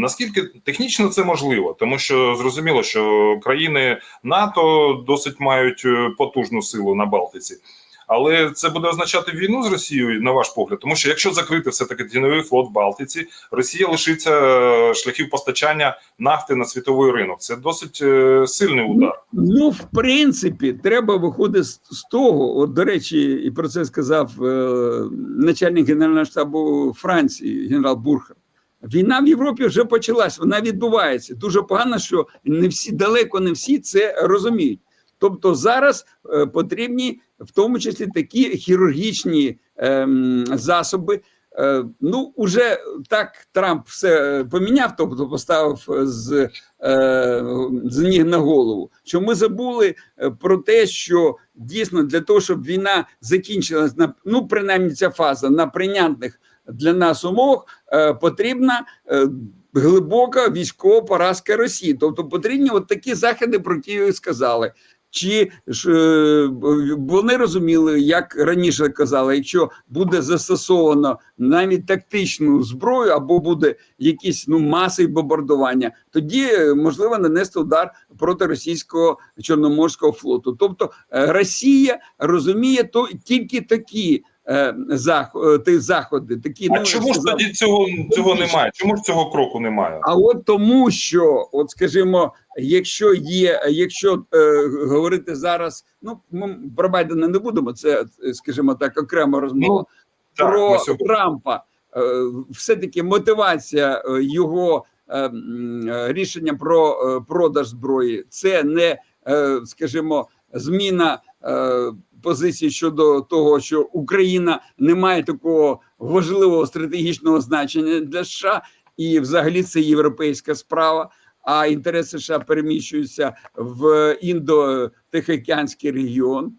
Наскільки технічно це можливо, тому що зрозуміло, що країни НАТО досить мають е, потужну силу на Балтиці, але це буде означати війну з Росією, на ваш погляд, тому що якщо закрити все таки тіньовий флот в Балтиці, Росія лишиться е, шляхів постачання нафти на світовий ринок. Це досить е, сильний удар. Ну, в принципі, треба виходити з, того. От, до речі, і про це сказав е, начальник Генерального штабу Франції, генерал Бурхар. Війна в Європі вже почалась, вона відбувається. Дуже погано, що не всі далеко не всі це розуміють. Тобто зараз е, потрібні в тому числі такі хірургічні ем, засоби. Е, ну, уже так Трамп все поміняв, тобто поставив з, е, з ніг на голову. Що ми забули е, про те, що дійсно для того, щоб війна закінчилась на ну, принаймні ця фаза на прийнятних для нас умовах, е, потрібна е, глибока військова поразка Росії. Тобто потрібні от такі заходи, про які ви сказали. Чи ж е, вони розуміли, як раніше казали, якщо буде застосовано навіть тактичну зброю, або буде якісь ну маси бомбардування, тоді можливо нанести удар проти російського чорноморського флоту. Тобто Росія розуміє то тільки такі е, е, ті заходи, такі А ну, чому ж тоді цього цього немає? Чому ж цього кроку немає? а от тому, що, от скажімо, якщо є, якщо е, говорити зараз, ну ми про Байдена не будемо, це скажімо так, окрема розмова. Так, про Трампа е, все-таки мотивація е, його е, е, рішення про е, продаж зброї це не, е, скажімо, зміна позиції щодо того, що Україна не має такого важливого стратегічного значення для США, і взагалі це європейська справа. А інтереси США переміщуються в індо-тихоокеанський регіон.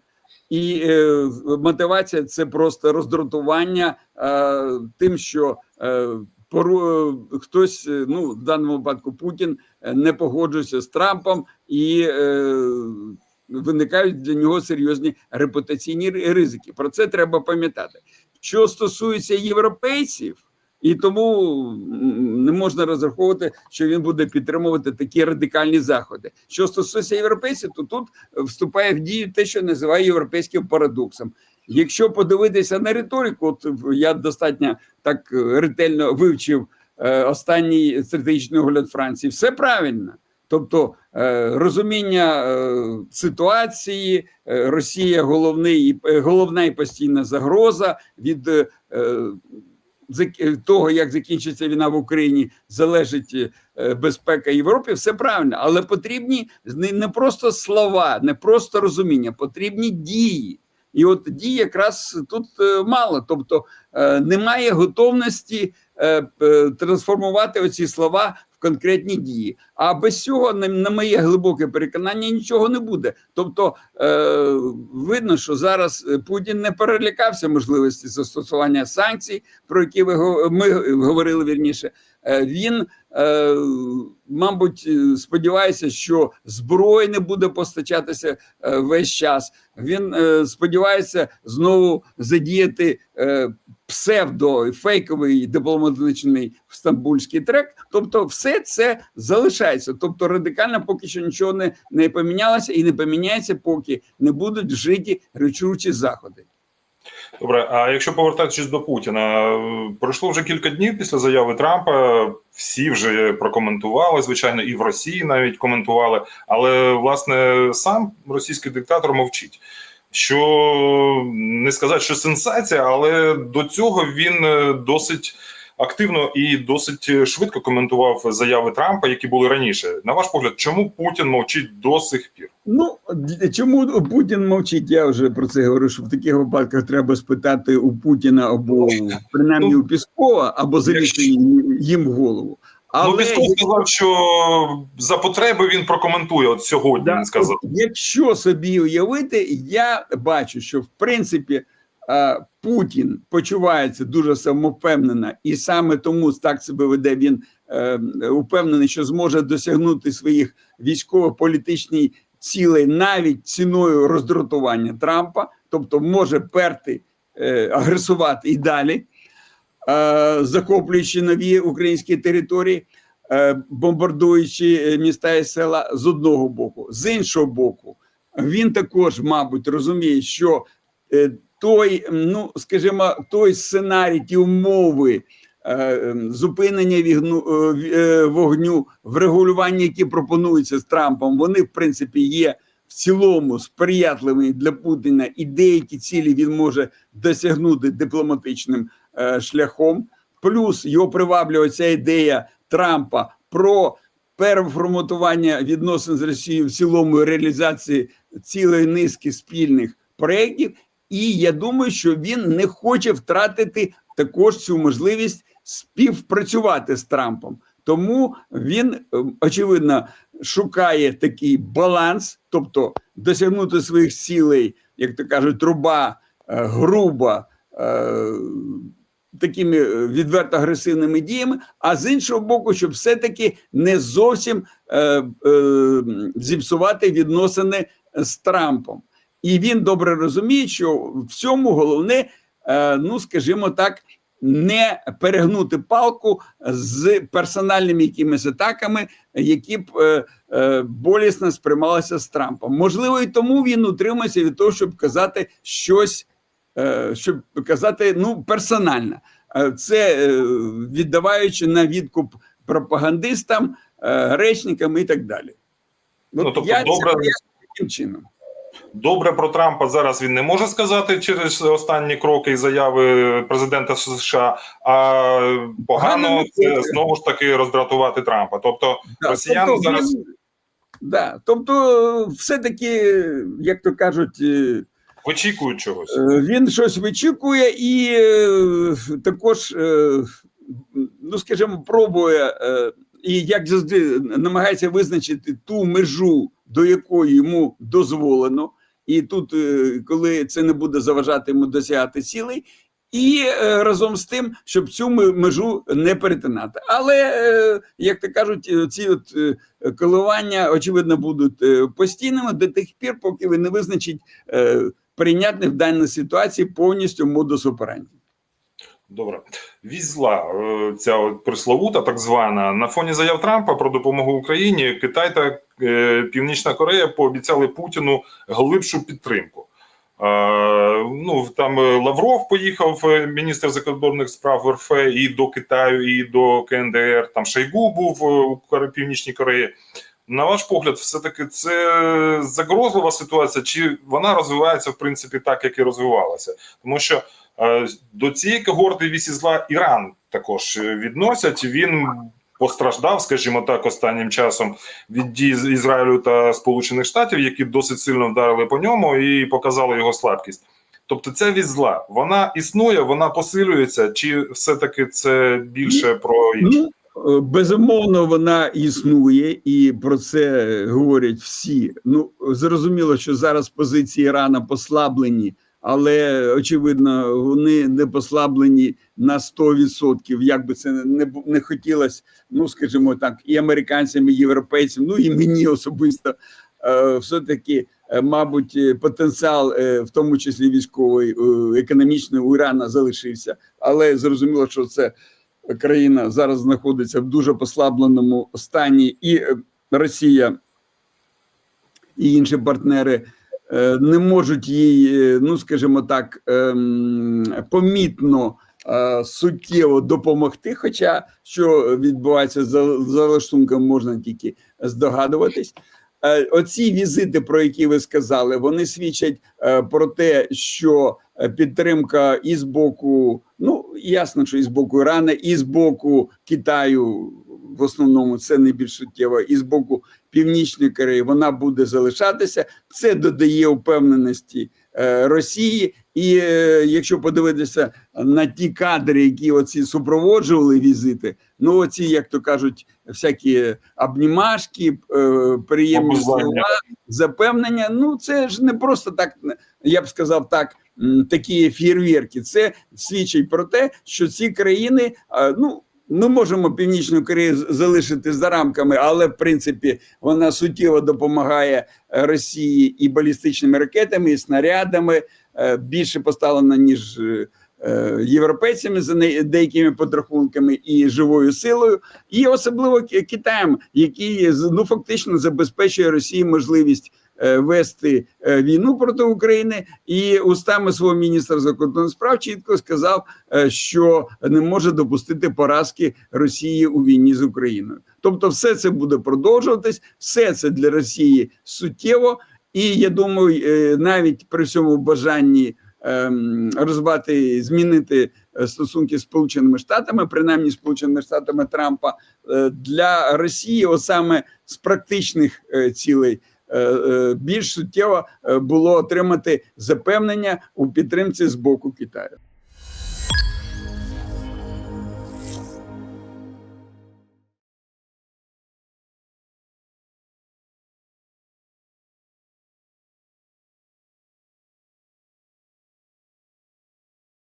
І е, мотивація це просто роздратування е, тим, що е, пору, е, хтось, е, ну в даному випадку Путін, е, не погоджується з Трампом, і е, виникають для нього серйозні репутаційні ризики. Про це треба пам'ятати. Що стосується європейців. І тому не можна розраховувати, що він буде підтримувати такі радикальні заходи. Що стосується європейців, то тут вступає в дію те, що називає європейським парадоксом. Якщо подивитися на риторику, от я достатньо так е, ретельно вивчив е, останній стратегічний огляд Франції, все правильно. Тобто е, розуміння е, ситуації, е, Росія головний, головна і постійна загроза від того, як закінчиться війна в Україні, залежить безпека Європи, все правильно, але потрібні не, просто слова, не просто розуміння, потрібні дії. І от дій якраз тут мало. Тобто немає готовності трансформувати оці слова конкретні дії. А без цього, на, моє глибоке переконання, нічого не буде. Тобто е, видно, що зараз е, Путін не перелякався можливості застосування санкцій, про які ви ми говорили вірніше. Е, Він, е, мабуть, е, сподівається, що зброї не буде постачатися весь час. Він сподівається знову задіяти псевдо фейковий дипломатичний стамбульський трек. Тобто, все це залишається. Тобто, радикально поки що нічого не, не помінялося і не поміняється, поки не будуть вжиті речучі заходи. Добре, а якщо повертатись до Путіна, пройшло вже кілька днів після заяви Трампа. Всі вже прокоментували, звичайно, і в Росії навіть коментували. Але власне сам російський диктатор мовчить. Що не сказати, що сенсація, але до цього він е, досить активно і досить швидко коментував заяви Трампа, які були раніше. На ваш погляд, чому Путін мовчить до сих пір? Ну чому Путін мовчить? Я вже про це говорю. що в таких випадках треба спитати у Путіна або принаймні Ну, у Піскова, або залізти їм- їм в голову. ну, Пісков сказав, що за потреби він прокоментує. От сьогодні Да, він сказав. Якщо собі уявити, я бачу, що в принципі е, Путін почувається дуже самовпевнено, і саме тому так себе веде. Він е, упевнений, що зможе досягнути своїх військово-політичних цілей навіть ціною роздратування Трампа, тобто може перти е, агресувати і далі, е, захоплюючи нові українські території. е, бомбардуючи е, міста і села з одного боку, з іншого боку, він також, мабуть, розуміє, що е, той, ну скажімо, той сценарій, ті умови. е, Зупинення вігну, е, е, вогню, врегулювання, які пропонуються з Трампом, вони в принципі є в цілому сприятливими для Путіна, і деякі цілі він може досягнути дипломатичним е, шляхом. Плюс його приваблює ця ідея Трампа про переформатування відносин з Росією в цілому реалізації цілої низки спільних проєктів. І я думаю, що він не хоче втратити також цю можливість співпрацювати з Трампом. Тому він е, очевидно шукає такий баланс, тобто досягнути своїх цілей, як то кажуть, труба е, груба. е, Такими е, відверто агресивними діями, а з іншого боку, щоб все-таки не зовсім зіпсувати відносини з Трампом. І він добре розуміє, що в цьому головне, е, ну скажімо так, не перегнути палку з персональними якимись атаками, які б е, е, болісно сприймалися з Трампом. Можливо, і тому він утримується від того, щоб казати щось, щоб казати ну персонально. Це віддаваючи на відкуп пропагандистам, речникам і так далі. Ну, тобто я добре- пояснюю таким чином. Добре про Трампа зараз він не може сказати через останні кроки і заяви президента США. А Погано це знову ж таки роздратувати Трампа. Тобто Да, росіяни тобто зараз- да, тобто, все-таки, як то кажуть, е, вичікують чогось. е, він щось вичікує і е, також, ну скажімо, пробує і як завжди намагається визначити ту межу, до якої йому дозволено. І тут, е, коли це не буде заважати йому досягати цілей, і е, разом з тим, щоб цю межу не перетинати. Але е, як то кажуть, ці от коливання очевидно будуть постійними до тих пір, поки ви не визначить прийнятний в даній ситуації повністю модус операнді. Добре, вісь зла, е, ця присловута, так звана, на фоні заяв Трампа про допомогу Україні, Китай та е, Північна Корея пообіцяли Путіну глибшу підтримку. Е, ну там Лавров поїхав, міністр закордонних справ РФ, і до Китаю, і до КНДР. Там Шойгу був у Північній Кореї. На ваш погляд, все-таки це загрозлива ситуація, чи вона розвивається в принципі так, як і розвивалася? Тому що До цієї когорти вісі зла Іран також е, відносять. Він постраждав, скажімо так, останнім часом від дій Ізраїлю та Сполучених Штатів, які досить сильно вдарили по ньому і показали його слабкість. Тобто, ця вісь зла, вона існує, вона посилюється, чи все-таки це більше про інше? Ну, е, безумовно, вона існує, і про це говорять всі. Ну, зрозуміло, що зараз позиції Ірана послаблені, але очевидно, вони не послаблені на 100%, як би це не, не хотілося, ну скажімо так, і американцям, і європейцям, ну і мені особисто. е, Все-таки, е, мабуть, е, потенціал, в тому числі військовий, економічний у Ірана залишився, але зрозуміло, що це країна зараз знаходиться в дуже послабленому стані, і Росія і інші партнери не можуть їй, е, ну скажімо так, ем, помітно. е, Суттєво допомогти, хоча що відбувається за за лаштунком, можна тільки здогадуватись. Е, Оці візити, про які ви сказали, вони свідчать е, про те, що е, підтримка і з боку, ну ясно, що і з боку Ірана, і з боку Китаю, в основному це найбільш суттєво, і з боку Північної Кореї вона буде залишатися. Це додає впевненості е, Росії. І е, якщо подивитися на ті кадри, які оці супроводжували візити, ну оці, як то кажуть, всякі обнімашки, е, приємні слова, запевнення. Ну це ж не просто так, я б сказав так. Такі фєрверки, це свідчить про те, що ці країни, а, ну можемо Північну Корею залишити за рамками, але в принципі вона суттєво допомагає е, Росії і балістичними ракетами, і снарядами. е, Більше поставлена ніж е, європейцями за деякими подрахунками і живою силою, і особливо Ки- Китаєм, який ну фактично забезпечує Росії можливість вести е, війну проти України, і устами свого міністра закордонних справ чітко сказав, е, що не може допустити поразки Росії у війні з Україною. Тобто, все це буде продовжуватись, все це для Росії суттєво. І я думаю, е, навіть при всьому бажанні ем, розвивати, змінити е, стосунки з Сполученими Штатами, принаймні Сполученими Штатами Трампа, е, для Росії, от саме з практичних е, цілей, е, е, більш суттєво е, було отримати запевнення у підтримці з боку Китаю.